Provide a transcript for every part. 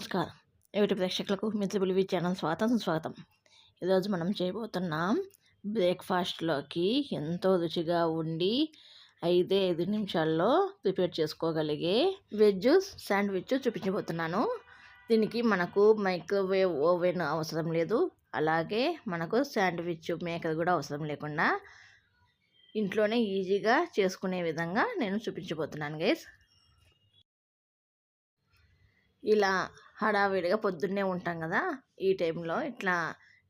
నమస్కారం. యూట్యూబ్ ప్రేక్షకులకు మిత్రులు ఛానల్ స్వాగతం స్వాగతం ఈరోజు మనం చేయబోతున్నాం బ్రేక్ఫాస్ట్లోకి ఎంతో రుచిగా ఉండి ఐదే ఐదు నిమిషాల్లో ప్రిపేర్ చేసుకోగలిగే వెజ్ శాండ్విచ్ చూపించబోతున్నాను. దీనికి మనకు మైక్రోవేవ్ ఓవెన్ అవసరం లేదు. అలాగే మనకు శాండ్విచ్ మేకర్ కూడా అవసరం లేకుండా ఇంట్లోనే ఈజీగా చేసుకునే విధంగా నేను చూపించబోతున్నాను గైస్. ఇలా హడావిడిగా పొద్దున్నే ఉంటాం కదా! ఈ టైంలో ఇట్లా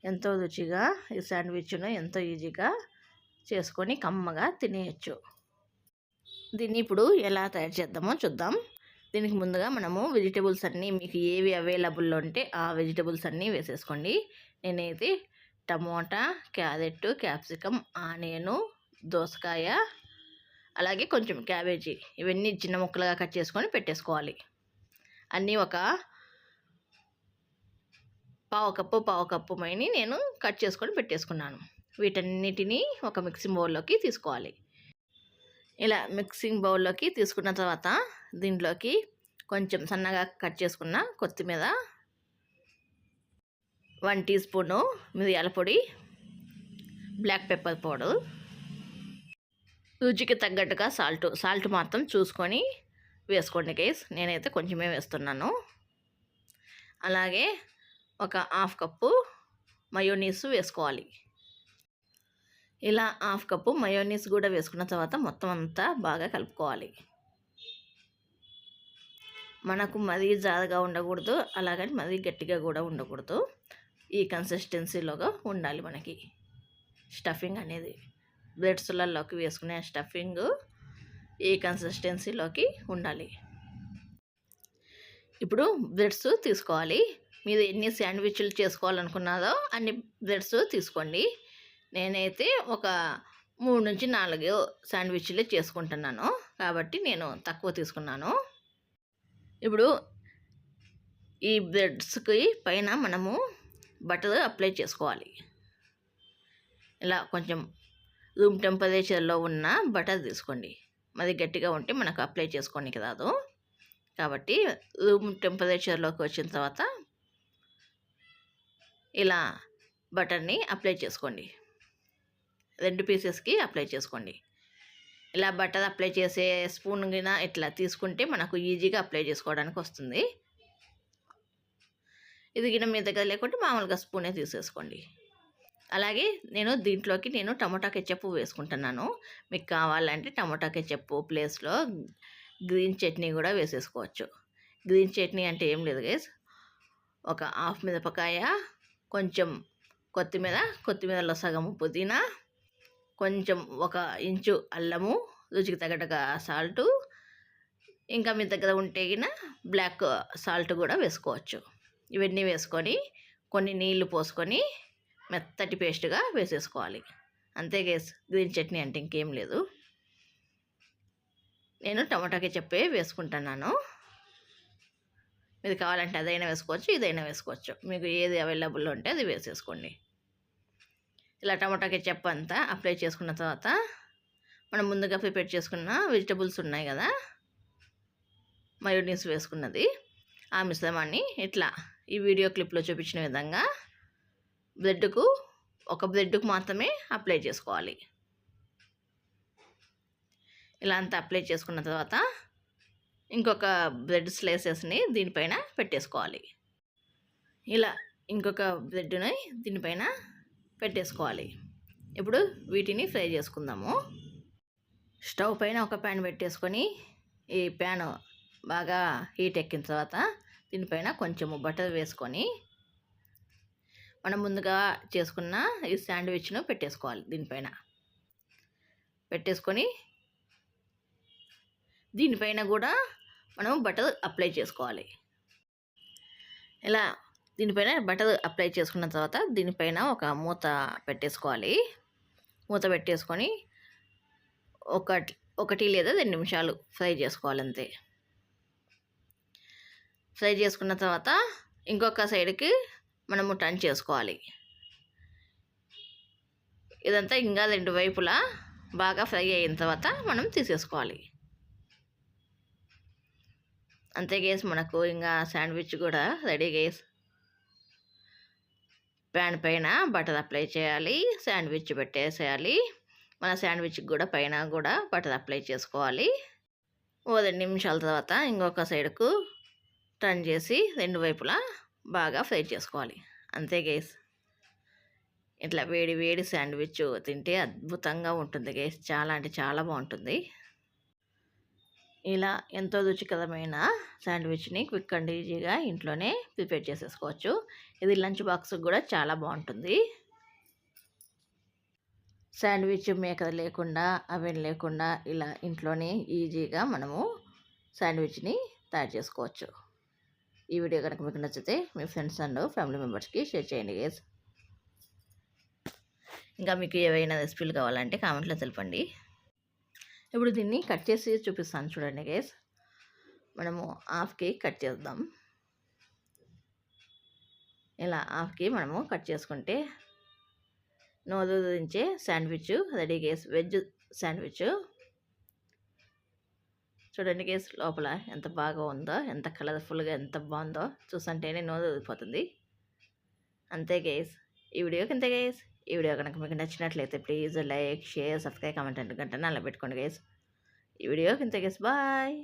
ఎంతో రుచిగా ఈ శాండ్విచ్ను ఎంతో ఈజీగా చేసుకొని కమ్మగా తినేయచ్చు. దీన్ని ఇప్పుడు ఎలా తయారు చేద్దామో చూద్దాం. దీనికి ముందుగా మనము వెజిటేబుల్స్ అన్నీ మీకు ఏవి అవైలబుల్లో ఉంటే ఆ వెజిటేబుల్స్ అన్నీ వేసేసుకోండి. నేనైతే టమోటా క్యారెట్ క్యాప్సికమ్ ఆనియను దోసకాయ అలాగే కొంచెం క్యాబేజీ ఇవన్నీ చిన్న ముక్కలుగా కట్ చేసుకొని పెట్టేసుకోవాలి. అన్నీ ఒక పావు కప్పు పావు కప్పు మైని నేను కట్ చేసుకొని పెట్టేసుకున్నాను. వీటన్నిటినీ ఒక మిక్సింగ్ బౌల్లోకి తీసుకోవాలి. ఇలా మిక్సింగ్ బౌల్లోకి తీసుకున్న తర్వాత దీంట్లోకి కొంచెం సన్నగా కట్ చేసుకున్న కొత్తిమీర వన్ టీ స్పూను మిరియాల పొడి బ్లాక్ పెప్పర్ పౌడర్ రుచికి తగ్గట్టుగా సాల్ట్ సాల్ట్ మాత్రం చూసుకొని వేసుకోండి కేస్ నేనైతే కొంచెమే వేస్తున్నాను. అలాగే ఒక హాఫ్ కప్పు మయోనీస్ వేసుకోవాలి. ఇలా హాఫ్ కప్పు మయోనీస్ కూడా వేసుకున్న తర్వాత మొత్తం అంతా బాగా కలుపుకోవాలి. మనకు మరీ జారగా ఉండకూడదు అలాగని మరీ గట్టిగా కూడా ఉండకూడదు. ఈ కన్సిస్టెన్సీలోగా ఉండాలి మనకి స్టఫింగ్ అనేది. బ్రెడ్స్లలోకి వేసుకునే స్టఫింగ్ ఈ కన్సిస్టెన్సీలోకి ఉండాలి. ఇప్పుడు బ్రెడ్స్ తీసుకోవాలి. మీరు ఎన్ని శాండ్విచ్లు చేసుకోవాలనుకున్నారో అన్ని బ్రెడ్స్ తీసుకోండి. నేనైతే ఒక మూడు నుంచి నాలుగు శాండ్విచ్లే చేసుకుంటున్నాను. కాబట్టి నేను తక్కువ తీసుకున్నాను. ఇప్పుడు ఈ బ్రెడ్స్కి పైన మనము బటర్ అప్లై చేసుకోవాలి. ఇలా కొంచెం రూమ్ టెంపరేచర్లో ఉన్న బటర్ తీసుకోండి. మరి గట్టిగా ఉంటే మనకు అప్లై చేసుకోనికి రాదు. కాబట్టి రూమ్ టెంపరేచర్లోకి వచ్చిన తర్వాత ఇలా బటర్ని అప్లై చేసుకోండి. రెండు పీసెస్కి అప్లై చేసుకోండి. ఇలా బటర్ అప్లై చేసే స్పూన్ గిన ఇట్లా తీసుకుంటే మనకు ఈజీగా అప్లై చేసుకోవడానికి వస్తుంది. ఇది గిన మీ దగ్గర లేకుంటే మామూలుగా స్పూనే తీసేసుకోండి. అలాగే నేను దీంట్లోకి నేను టమోటా కెచ్చప్ వేసుకుంటున్నాను. మీకు కావాలంటే టమోటా కెచ్చప్ ప్లేస్లో గ్రీన్ చట్నీ కూడా వేసేసుకోవచ్చు. గ్రీన్ చట్నీ అంటే ఏం లేదు గైస్. ఒక హాఫ్ మిరపకాయ కొంచెం కొత్తిమీర కొత్తిమీరలో సగం పుదీనా కొంచెం ఒక ఇంచు అల్లము రుచికి తగ్గట్టుగా సాల్టు ఇంకా మీ దగ్గర ఉంటే బ్లాక్ సాల్ట్ కూడా వేసుకోవచ్చు. ఇవన్నీ వేసుకొని కొన్ని నీళ్ళు పోసుకొని మెత్తటి పేస్ట్గా వేసేసుకోవాలి. అంతే గేస్ గ్రీన్ చట్నీ అంటే ఇంకేం లేదు. నేను టమాటాకి చెప్పే వేసుకుంటున్నాను. మీరు కావాలంటే అదైనా వేసుకోవచ్చు ఇదైనా వేసుకోవచ్చు. మీకు ఏది అవైలబుల్ ఉంటే అది వేసేసుకోండి. ఇలా టమాటా చెప్ప అంతా అప్లై చేసుకున్న తర్వాత మనం ముందుగా ప్రిపేర్ చేసుకున్న వెజిటబుల్స్ ఉన్నాయి కదా మయోనీస్ వేసుకున్నది. ఆ మిశ్రమాన్ని ఇట్లా ఈ వీడియో క్లిప్లో చూపించిన విధంగా బ్రెడ్కు ఒక బ్రెడ్కు మాత్రమే అప్లై చేసుకోవాలి. ఇలా అంతా అప్లై చేసుకున్న తర్వాత ఇంకొక బ్రెడ్ స్లైసెస్ని దీనిపైన పెట్టేసుకోవాలి. ఇలా ఇంకొక బ్రెడ్ని దీనిపైన పెట్టేసుకోవాలి. ఇప్పుడు వీటిని ఫ్రై చేసుకుందాము. స్టవ్ పైన ఒక ప్యాన్ పెట్టేసుకొని ఈ ప్యాన్ బాగా హీట్ ఎక్కిన తర్వాత దీనిపైన కొంచెము బటర్ వేసుకొని మనం ముందుగా చేసుకున్న ఈ శాండ్విచ్ను పెట్టేసుకోవాలి దీనిపైన పెట్టేసుకొని దీనిపైన కూడా మనం బటర్ అప్లై చేసుకోవాలి. ఇలా దీనిపైన బటర్ అప్లై చేసుకున్న తర్వాత దీనిపైన ఒక మూత పెట్టేసుకోవాలి. మూత పెట్టేసుకొని ఒకటి ఒకటి లేదా రెండు నిమిషాలు ఫ్రై చేసుకోవాలి అంతే ఫ్రై చేసుకున్న తర్వాత ఇంకొక సైడ్కి మనము టర్న్ చేసుకోవాలి. ఇదంతా ఇంకా రెండు వైపులా బాగా ఫ్రై అయిన తర్వాత మనం తీసేసుకోవాలి. అంతే గేస్ మనకు ఇంకా శాండ్విచ్ కూడా రెడీ గేస్. ప్యాన్ పైన బటర్ అప్లై చేయాలి శాండ్విచ్ పెట్టేసేయాలి. మన శాండ్విచ్కి కూడా పైన కూడా బటర్ అప్లై చేసుకోవాలి. ఓ రెండు నిమిషాల తర్వాత ఇంకొక సైడ్కు టర్న్ చేసి రెండు వైపులా బాగా ఫ్రై చేసుకోవాలి. అంతే గేస్. ఇట్లా వేడి వేడి శాండ్విచ్ తింటే అద్భుతంగా ఉంటుంది గేస్. చాలా అంటే చాలా బాగుంటుంది. ఇలా ఎంతో రుచికరమైన శాండ్విచ్ని క్విక్ అండ్ ఈజీగా ఇంట్లోనే ప్రిపేర్ చేసేసుకోవచ్చు. ఇది లంచ్ బాక్స్ కూడా చాలా బాగుంటుంది. శాండ్విచ్ మేకర్ లేకుండా అవెన్ లేకుండా ఇలా ఇంట్లోనే ఈజీగా మనము శాండ్విచ్ని తయారు చేసుకోవచ్చు. ఈ వీడియో కనుక మీకు నచ్చితే మీ ఫ్రెండ్స్ అండ్ ఫ్యామిలీ మెంబర్స్కి షేర్ చేయండి గేస్. ఇంకా మీకు ఏవైనా రెసిపీలు కావాలంటే కామెంట్లో తెలపండి. ఇప్పుడు దీన్ని కట్ చేసి చూపిస్తాను చూడండి గేస్ మనము హాఫ్కి కట్ చేద్దాం. ఇలా హాఫ్కి మనము కట్ చేసుకుంటే నోదించే sandwich ready guys veg sandwich చూడండి గేస్ లోపల ఎంత బాగా ఉందో ఎంత కలర్ఫుల్గా ఎంత బాగుందో చూసంటేనే నోరు ఊరిపోతుంది అంతే గేస్ ఈ వీడియోకి ఇంతే గేస్ ఈ వీడియో కనుక మీకు నచ్చినట్లయితే please like share subscribe comment అంటే గంటనే అలా పెట్టుకోండి గేస్ ఈ వీడియో కింద గేస్ బాయ్.